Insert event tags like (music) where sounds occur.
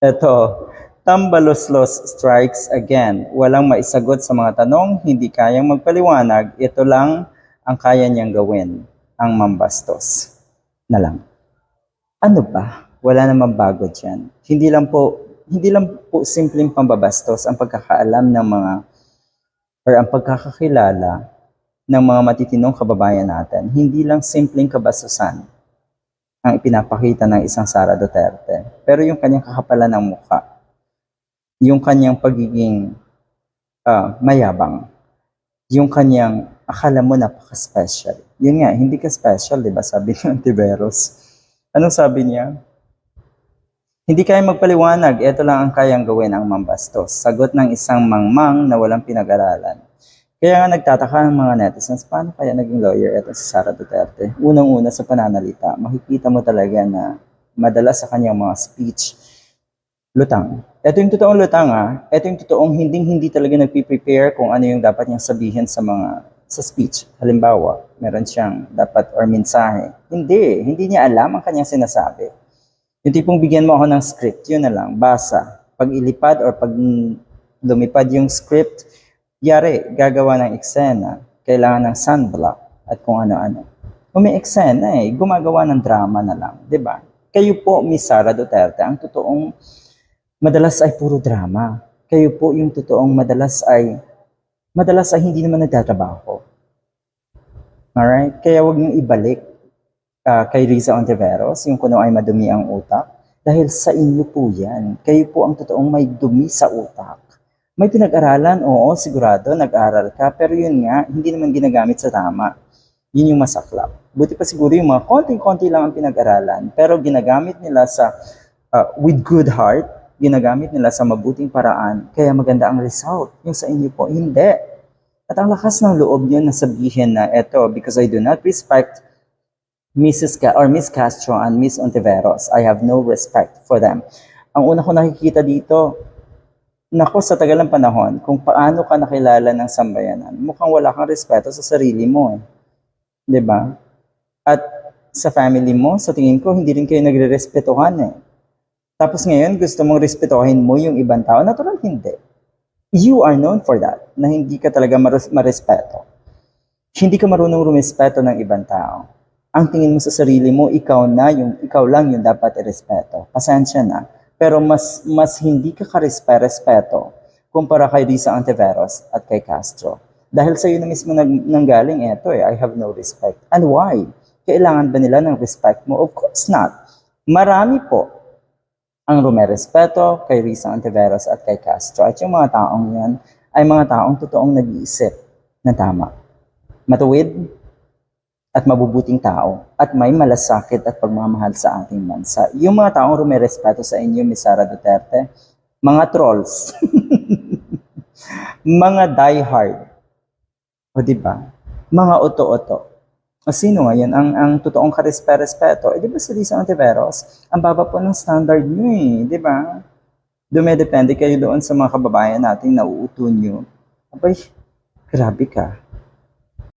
Ito, Tambaloslos strikes again. Walang maisagot sa mga tanong, hindi kayang magpaliwanag. Ito lang ang kaya niyang gawin, ang mambastos. Na lang. Ano ba? Wala namang bago dyan. Hindi lang po, hindi lang po simpleng pambabastos ang pagkakaalam ng mga or ang pagkakakilala ng mga matitinong kababayan natin. Hindi lang simpleng kabastusan ang ipinapakita ng isang Sara Duterte. Pero yung kanyang kakapalan ng mukha, yung kanyang pagiging ah, mayabang, yung kanyang akala mo napaka-special. Yun nga, hindi ka special, di ba? Sabi ni Antiveros. Anong sabi niya? Hindi kaya magpaliwanag, ito lang ang kayang gawin ang mambastos. Sagot ng isang mangmang na walang pinag-aralan. Kaya nga nagtataka ng mga netizens, paano kaya naging lawyer ito si Sara Duterte? Unang-una sa pananalita, makikita mo talaga na madalas sa kanyang mga speech, lutang. Ito yung totoong lutang ah. Ito yung totoong hindi-hindi talaga nagpiprepare kung ano yung dapat niyang sabihin sa mga sa speech. Halimbawa, meron siyang dapat or mensahe. Hindi, hindi niya alam ang kanyang sinasabi. Yung tipong bigyan mo ako ng script, yun na lang, basa. Pag ilipad or pag lumipad yung script, yari, gagawa ng eksena, kailangan ng sunblock at kung ano-ano. Kung may eksena eh, gumagawa ng drama na lang, di ba? Kayo po, Miss Sara Duterte, ang totoong madalas ay puro drama. Kayo po yung totoong madalas ay madalas ay hindi naman nagtatrabaho. Alright? Kaya wag niyong ibalik ah, kay Riza Ontiveros, yung kuno ay madumi ang utak. Dahil sa inyo po yan. Kayo po ang totoong may dumi sa utak. May pinag-aralan, oo, sigurado, nag-aral ka, pero yun nga, hindi naman ginagamit sa tama. Yun yung masaklap. Buti pa siguro yung mga konting-konti lang ang pinag-aralan, pero ginagamit nila sa, ah, with good heart, ginagamit nila sa mabuting paraan, kaya maganda ang result. Yung sa inyo po, hindi. At ang lakas ng loob nyo na sabihin na eto, because I do not respect Mrs. Ca- or Miss Castro and Miss Ontiveros. I have no respect for them. Ang una ko nakikita dito, nako sa tagal ng panahon, kung paano ka nakilala ng sambayanan, mukhang wala kang respeto sa sarili mo. Eh. ba? At sa family mo, sa tingin ko, hindi rin kayo nagre-respetuhan eh. Tapos ngayon, gusto mong respetuhin mo yung ibang tao. Natural, hindi. You are known for that, na hindi ka talaga mares- marespeto. Hindi ka marunong rumespeto ng ibang tao. Ang tingin mo sa sarili mo, ikaw na yung ikaw lang yung dapat irespeto. Pasensya na. Pero mas mas hindi ka karespe-respeto kumpara kay Risa Antiveros at kay Castro. Dahil sa iyo na mismo nang, nanggaling ito eh, I have no respect. And why? Kailangan ba nila ng respect mo? Of course not. Marami po ang rumerespeto kay Risa Antiveros at kay Castro. At yung mga taong yan ay mga taong totoong nag-iisip na tama. Matuwid, at mabubuting tao at may malasakit at pagmamahal sa ating bansa. Yung mga taong rumerespeto sa inyo, Miss Sara Duterte, mga trolls, (laughs) mga diehard, o di ba? Mga oto-oto. O sino ngayon ang, ang totoong karespe-respeto? Eh di ba si Lisa Ontiveros? Ang baba po ng standard nyo eh, di ba? Dumedepende kayo doon sa mga kababayan nating nauuto nyo. Abay, grabe ka.